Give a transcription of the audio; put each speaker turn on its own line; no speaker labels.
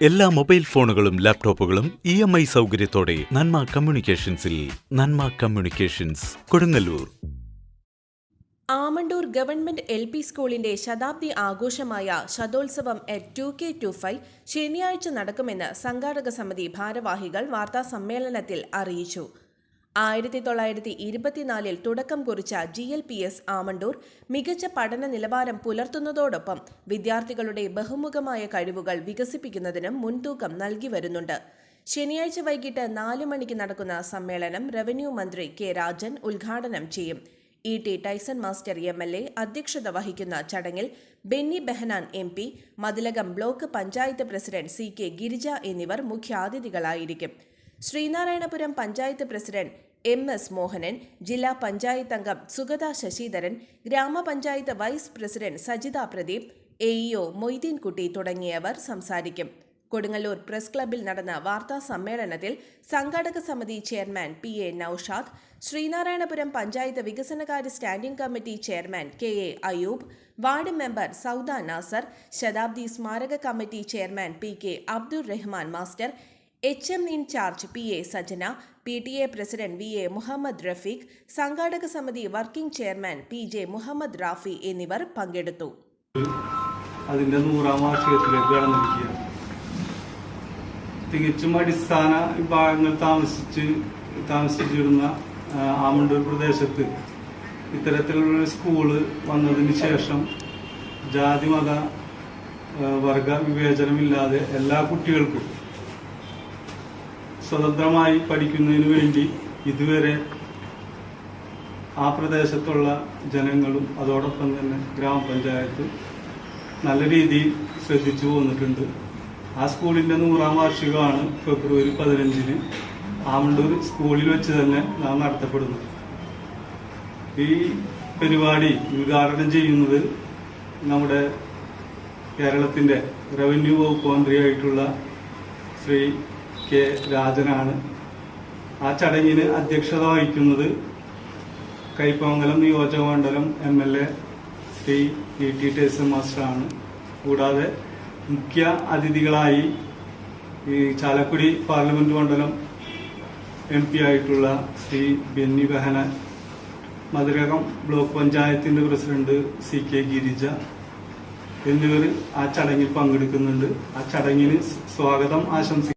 എല്ലാ മൊബൈൽ ഫോണുകളും ലാപ്ടോപ്പുകളും ഇ എം ഐ സൗകര്യത്തോടെ Nanma കമ്മ്യൂണിക്കേഷൻസിൽ Nanma communications Kodungallur.
Amandoor government L P സ്കൂളിന്റെ ശതാബ്ദി ആഘോഷമായ ശതോത്സവം at two K two five ശനിയാഴ്ച നടക്കുമെന്ന് സംഘാടക സമിതി ഭാരവാഹികൾ വാർത്താസമ്മേളനത്തിൽ അറിയിച്ചു. ആയിരത്തി തൊള്ളായിരത്തി ഇരുപത്തിനാലിൽ തുടക്കം കുറിച്ച G L P S Amandoor മികച്ച പഠന നിലവാരം പുലർത്തുന്നതോടൊപ്പം വിദ്യാർത്ഥികളുടെ ബഹുമുഖമായ കഴിവുകൾ വികസിപ്പിക്കുന്നതിനും മുൻതൂക്കം നൽകി വരുന്നുണ്ട്. ശനിയാഴ്ച വൈകിട്ട് നാല് മണിക്ക് നടക്കുന്ന സമ്മേളനം റവന്യൂ മന്ത്രി കെ രാജൻ ഉദ്ഘാടനം ചെയ്യും. E T Tyson master M L A അധ്യക്ഷത വഹിക്കുന്ന ചടങ്ങിൽ Benny Behanan M P Mathilakam block panchayat president C K Girija എന്നിവർ മുഖ്യാതിഥികളായിരിക്കും. Sreenarayanapuram panchayat president M S Mohanan ജില്ലാ പഞ്ചായത്ത് അംഗം സുഗത ശശിധരൻ ഗ്രാമപഞ്ചായത്ത് vice president Sajitha Pradeep A EO Moideenkutty തുടങ്ങിയവർ സംസാരിക്കും. Kodungallur press ക്ലബ്ബിൽ നടന്ന വാർത്താ സമ്മേളനത്തിൽ സംഘാടക സമിതി chairman P A Noushad Sreenarayanapuram panchayat വികസനകാര്യ standing committee chairman K A Ayoob ward member Sauda Nasar ശതാബ്ദി സ്മാരക committee chairman P K Abdul Rahman master H M in charge P A Sajana P T A president V A Muhammad Rafeeq സംഘാടക സമിതി working chairman P J Muhammad Rafi എന്നിവർ പങ്കെടുത്തു.
അതിന്റെ നൂറാം വാർഷികത്തിലേക്ക് കടന്നിരിക്കുക തികച്ചും അടിസ്ഥാന വിഭാഗങ്ങൾ താമസിച്ച് താമസിച്ചിരുന്ന ആമണ്ടൂർ പ്രദേശത്ത് ഇത്തരത്തിലുള്ള സ്കൂൾ വന്നതിന് ശേഷം ജാതിമത വർഗ വിവേചനമില്ലാതെ എല്ലാ കുട്ടികൾക്കും സ്വതന്ത്രമായി പഠിക്കുന്നതിന് വേണ്ടി ഇതുവരെ ആ പ്രദേശത്തുള്ള ജനങ്ങളും അതോടൊപ്പം തന്നെ ഗ്രാമപഞ്ചായത്തും നല്ല രീതിയിൽ ശ്രദ്ധിച്ചു പോന്നിട്ടുണ്ട് ആ സ്കൂളിന്റെ നൂറാം വാർഷികമാണ് ഫെബ്രുവരി പതിനഞ്ചിന് ആമണ്ടൂർ സ്കൂളിൽ വെച്ച് തന്നെ നാം നടത്തപ്പെടുന്നു ഈ പരിപാടി ഉദ്ഘാടനം ചെയ്യുന്നത് നമ്മുടെ കേരളത്തിന്റെ റവന്യൂ വകുപ്പ് മന്ത്രിയായിട്ടുള്ള ശ്രീ കെ രാജനാണ്. ആ ചടങ്ങിന് അധ്യക്ഷത വഹിക്കുന്നത് കൈപ്പമംഗലം നിയോജകമണ്ഡലം M L A Shri E T Tyson മാസ്റ്ററാണ്. കൂടാതെ മുഖ്യ അതിഥികളായി ഈ ചാലക്കുടി പാർലമെന്റ് മണ്ഡലം എം പി ആയിട്ടുള്ള ശ്രീ ബെന്നി ബെഹന മധുരകം ബ്ലോക്ക് പഞ്ചായത്തിന്റെ പ്രസിഡന്റ് സി കെ ഗിരിജ എന്നിവർ ആ ചടങ്ങിൽ പങ്കെടുക്കുന്നുണ്ട്. ആ ചടങ്ങിന് സ്വാഗതം ആശംസിക്കും